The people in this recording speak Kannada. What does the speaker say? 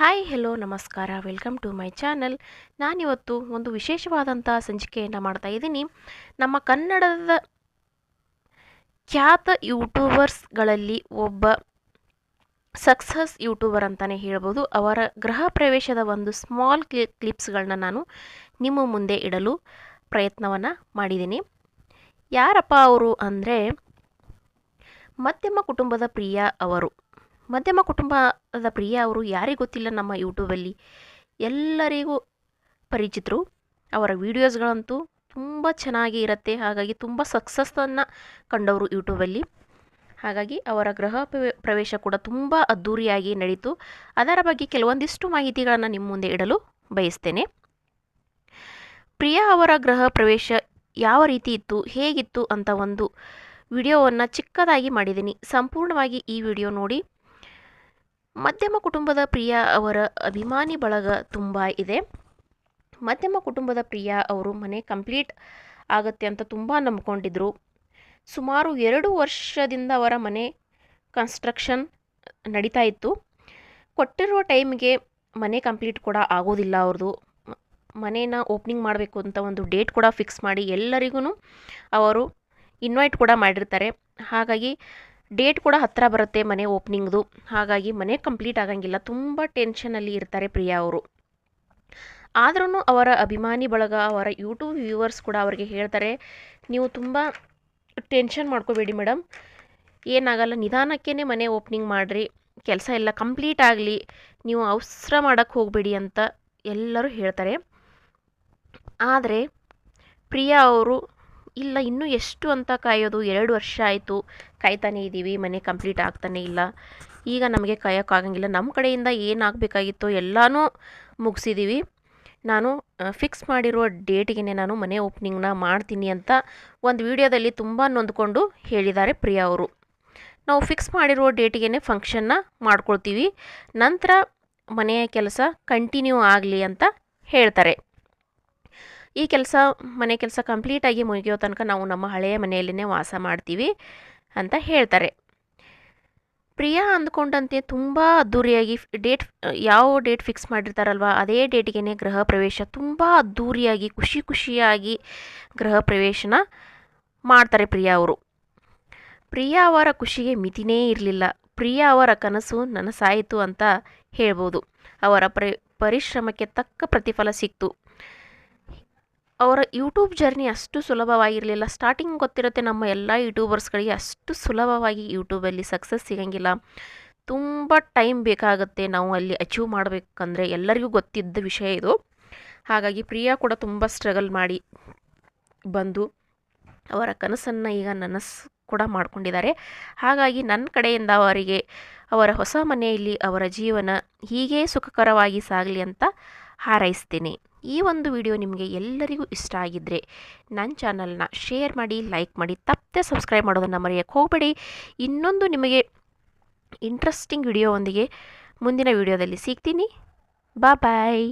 ಹಾಯ್ ಹೆಲೋ ನಮಸ್ಕಾರ. ವೆಲ್ಕಮ್ ಟು ಮೈ ಚಾನಲ್ ನಾನಿವತ್ತು ಒಂದು ವಿಶೇಷವಾದಂಥ ಸಂಚಿಕೆಯನ್ನು ಮಾಡ್ತಾ ಇದ್ದೀನಿ. ನಮ್ಮ ಕನ್ನಡದ ಖ್ಯಾತ ಯೂಟ್ಯೂಬರ್ಸ್ಗಳಲ್ಲಿ ಒಬ್ಬ ಸಕ್ಸಸ್ ಯೂಟ್ಯೂಬರ್ ಅಂತಲೇ ಹೇಳ್ಬೋದು. ಅವರ ಗೃಹ ಪ್ರವೇಶದ ಒಂದು ಸ್ಮಾಲ್ ಕ್ಲಿ ಕ್ಲಿಪ್ಸ್ಗಳನ್ನ ನಾನು ನಿಮ್ಮ ಮುಂದೆ ಇಡಲು ಪ್ರಯತ್ನವನ್ನು ಮಾಡಿದ್ದೀನಿ. ಯಾರಪ್ಪ ಅವರು ಅಂದರೆ ಮಧ್ಯಮ ಕುಟುಂಬದ ಪ್ರಿಯ ಅವರು. ಮಧ್ಯಮ ಕುಟುಂಬದ ಪ್ರಿಯ ಅವರು ಯಾರಿಗೂ ಗೊತ್ತಿಲ್ಲ ನಮ್ಮ ಯೂಟ್ಯೂಬಲ್ಲಿ. ಎಲ್ಲರಿಗೂ ಪರಿಚಿತರು. ಅವರ ವೀಡಿಯೋಸ್ಗಳಂತೂ ತುಂಬ ಚೆನ್ನಾಗಿ ಇರುತ್ತೆ. ಹಾಗಾಗಿ ತುಂಬ ಸಕ್ಸಸ್ಸನ್ನು ಕಂಡವರು ಯೂಟ್ಯೂಬಲ್ಲಿ. ಹಾಗಾಗಿ ಅವರ ಗೃಹ ಪ್ರವೇ- ಪ್ರವೇಶ ಕೂಡ ತುಂಬ ಅದ್ಧೂರಿಯಾಗಿ ನಡೀತು. ಅದರ ಬಗ್ಗೆ ಕೆಲವೊಂದಿಷ್ಟು ಮಾಹಿತಿಗಳನ್ನು ನಿಮ್ಮ ಮುಂದೆ ಇಡಲು ಬಯಸ್ತೇನೆ. ಪ್ರಿಯಾ ಅವರ ಗೃಹ ಪ್ರವೇಶ ಯಾವ ರೀತಿ ಇತ್ತು, ಹೇಗಿತ್ತು ಅಂತ ಒಂದು ವಿಡಿಯೋವನ್ನು ಚಿಕ್ಕದಾಗಿ ಮಾಡಿದ್ದೀನಿ. ಸಂಪೂರ್ಣವಾಗಿ ಈ ವಿಡಿಯೋ ನೋಡಿ. ಮಧ್ಯಮ ಕುಟುಂಬದ ಪ್ರಿಯ ಅವರ ಅಭಿಮಾನಿ ಬಳಗ ತುಂಬ ಇದೆ. ಮಧ್ಯಮ ಕುಟುಂಬದ ಪ್ರಿಯ ಅವರು ಮನೆ ಕಂಪ್ಲೀಟ್ ಆಗತ್ತೆ ಅಂತ ತುಂಬ ನಂಬ್ಕೊಂಡಿದ್ರು. ಸುಮಾರು ಎರಡು ವರ್ಷದಿಂದ ಅವರ ಮನೆ ಕನ್ಸ್ಟ್ರಕ್ಷನ್ ನಡೀತಾ ಇತ್ತು. ಕೊಟ್ಟಿರುವ ಟೈಮ್ಗೆ ಮನೆ ಕಂಪ್ಲೀಟ್ ಕೂಡ ಆಗೋದಿಲ್ಲ ಅವ್ರದ್ದು ಮನೆನ ಓಪ್ನಿಂಗ್ ಮಾಡಬೇಕು ಅಂತ ಒಂದು ಡೇಟ್ ಕೂಡ ಫಿಕ್ಸ್ ಮಾಡಿ ಎಲ್ಲರಿಗೂ ಅವರು ಇನ್ವೈಟ್ ಕೂಡ ಮಾಡಿರ್ತಾರೆ. ಹಾಗಾಗಿ ಡೇಟ್ ಕೂಡ ಹತ್ತಿರ ಬರುತ್ತೆ ಮನೆ ಓಪನಿಂಗ್ದು ಹಾಗಾಗಿ ಮನೆ ಕಂಪ್ಲೀಟ್ ಆಗಂಗಿಲ್ಲ. ತುಂಬ ಟೆನ್ಷನಲ್ಲಿ ಇರ್ತಾರೆ ಪ್ರಿಯಾ ಅವರು. ಆದ್ರೂ ಅವರ ಅಭಿಮಾನಿ ಬಳಗ, ಅವರ ಯೂಟ್ಯೂಬ್ ವ್ಯೂವರ್ಸ್ ಕೂಡ ಅವರಿಗೆ ಹೇಳ್ತಾರೆ, ನೀವು ತುಂಬ ಟೆನ್ಷನ್ ಮಾಡ್ಕೋಬೇಡಿ ಮೇಡಮ್ ಏನಾಗಲ್ಲ ನಿಧಾನಕ್ಕೇ ಮನೆ ಓಪನಿಂಗ್ ಮಾಡಿರಿ. ಕೆಲಸ ಎಲ್ಲ ಕಂಪ್ಲೀಟ್ ಆಗಲಿ. ನೀವು ಅವಸರ ಮಾಡೋಕ್ಕೆ ಹೋಗಬೇಡಿ ಅಂತ ಎಲ್ಲರೂ ಹೇಳ್ತಾರೆ. ಆದರೆ ಪ್ರಿಯಾ ಅವರು ಇಲ್ಲ, ಇನ್ನೂ ಎಷ್ಟು ಅಂತ ಕಾಯೋದು? ಎರಡು ವರ್ಷ ಆಯಿತು. ಕಾಯ್ತಾನೇ ಇದ್ದೀವಿ. ಮನೆ ಕಂಪ್ಲೀಟ್ ಆಗ್ತಾನೇ ಇಲ್ಲ. ಈಗ ನಮಗೆ ಕಾಯೋಕ್ಕಾಗಂಗಿಲ್ಲ ನಮ್ಮ ಕಡೆಯಿಂದ ಏನಾಗಬೇಕಾಗಿತ್ತು ಎಲ್ಲನೂ ಮುಗಿಸಿದ್ದೀವಿ ನಾನು ಫಿಕ್ಸ್ ಮಾಡಿರೋ ಡೇಟಿಗೆ ನಾನು ಮನೆ ಓಪನಿಂಗ್ನ ಮಾಡ್ತೀನಿ ಅಂತ ಒಂದು ವಿಡಿಯೋದಲ್ಲಿ ತುಂಬ ನೊಂದ್ಕೊಂಡು ಹೇಳಿದ್ದಾರೆ ಪ್ರಿಯಾ ಅವರು. ನಾವು ಫಿಕ್ಸ್ ಮಾಡಿರೋ ಡೇಟಿಗೆ ಫಂಕ್ಷನ್ನ ಮಾಡ್ಕೊಳ್ತೀವಿ. ನಂತರ ಮನೆಯ ಕೆಲಸ ಕಂಟಿನ್ಯೂ ಆಗಲಿ ಅಂತ ಹೇಳ್ತಾರೆ. ಈ ಕೆಲಸ, ಮನೆ ಕೆಲಸ ಕಂಪ್ಲೀಟಾಗಿ ಮುಗಿಯೋ ತನಕ ನಾವು ನಮ್ಮ ಹಳೆಯ ಮನೆಯಲ್ಲೇ ವಾಸ ಮಾಡ್ತೀವಿ ಅಂತ ಹೇಳ್ತಾರೆ. ಪ್ರಿಯಾ ಅಂದ್ಕೊಂಡಂತೆ ತುಂಬ ಅದ್ಧೂರಿಯಾಗಿ ಡೇಟ್ ಯಾವ ಡೇಟ್ ಫಿಕ್ಸ್ ಮಾಡಿರ್ತಾರಲ್ವ, ಅದೇ ಡೇಟಿಗೆ ಗೃಹ ಪ್ರವೇಶ ತುಂಬ ಅದ್ಧೂರಿಯಾಗಿ ಖುಷಿ ಖುಷಿಯಾಗಿ ಗೃಹ ಪ್ರವೇಶನ ಮಾಡ್ತಾರೆ ಪ್ರಿಯಾ ಅವರು. ಪ್ರಿಯಾ ಅವರ ಖುಷಿಗೆ ಮಿತಿನೇ ಇರಲಿಲ್ಲ. ಪ್ರಿಯಾ ಅವರ ಕನಸು ನನಸಾಯಿತು ಅಂತ ಹೇಳ್ಬೋದು. ಅವರ ಪ್ರ, ಪರಿಶ್ರಮಕ್ಕೆ ತಕ್ಕ ಪ್ರತಿಫಲ ಸಿಕ್ತು. ಅವರ ಯೂಟ್ಯೂಬ್ ಜರ್ನಿ ಅಷ್ಟು ಸುಲಭವಾಗಿರಲಿಲ್ಲ. ಸ್ಟಾರ್ಟಿಂಗ್ ಗೊತ್ತಿರುತ್ತೆ ನಮ್ಮ ಎಲ್ಲ ಯೂಟ್ಯೂಬರ್ಸ್ಗಳಿಗೆ ಅಷ್ಟು ಸುಲಭವಾಗಿ ಯೂಟ್ಯೂಬಲ್ಲಿ ಸಕ್ಸಸ್ ಸಿಗಂಗಿಲ್ಲ. ತುಂಬ ಟೈಮ್ ಬೇಕಾಗುತ್ತೆ ನಾವು ಅಲ್ಲಿ ಅಚೀವ್ ಮಾಡಬೇಕಂದ್ರೆ. ಎಲ್ಲರಿಗೂ ಗೊತ್ತಿದ್ದ ವಿಷಯ ಇದು. ಹಾಗಾಗಿ ಪ್ರಿಯಾ ಕೂಡ ತುಂಬ ಸ್ಟ್ರಗಲ್ ಮಾಡಿ ಬಂದು ಅವರ ಕನಸನ್ನು ಈಗ ನನಸು ಕೂಡ ಮಾಡಿಕೊಂಡಿದ್ದಾರೆ. ಹಾಗಾಗಿ ನನ್ನ ಕಡೆಯಿಂದ ಅವರಿಗೆ ಅವರ ಹೊಸ ಮನೆಯಲ್ಲಿ ಅವರ ಜೀವನ ಹೀಗೇ ಸುಖಕರವಾಗಿ ಸಾಗಲಿ ಅಂತ ಹಾರೈಸ್ತೀನಿ. ಈ ಒಂದು ವಿಡಿಯೋ ನಿಮಗೆ ಎಲ್ಲರಿಗೂ ಇಷ್ಟ ಆಗಿದ್ದರೆ ನನ್ನ ಚಾನಲ್ನ ಶೇರ್ ಮಾಡಿ, ಲೈಕ್ ಮಾಡಿ, ತಪ್ಪದೆ ಸಬ್ಸ್ಕ್ರೈಬ್ ಮಾಡೋದನ್ನು ಮರೆಯೋಕ್ಕೆ ಹೋಗಬೇಡಿ. ಇನ್ನೊಂದು ನಿಮಗೆ ಇಂಟ್ರೆಸ್ಟಿಂಗ್ ವಿಡಿಯೋವೊಂದಿಗೆ ಮುಂದಿನ ವಿಡಿಯೋದಲ್ಲಿ ಸಿಗ್ತೀನಿ. ಬಾ ಬಾಯ್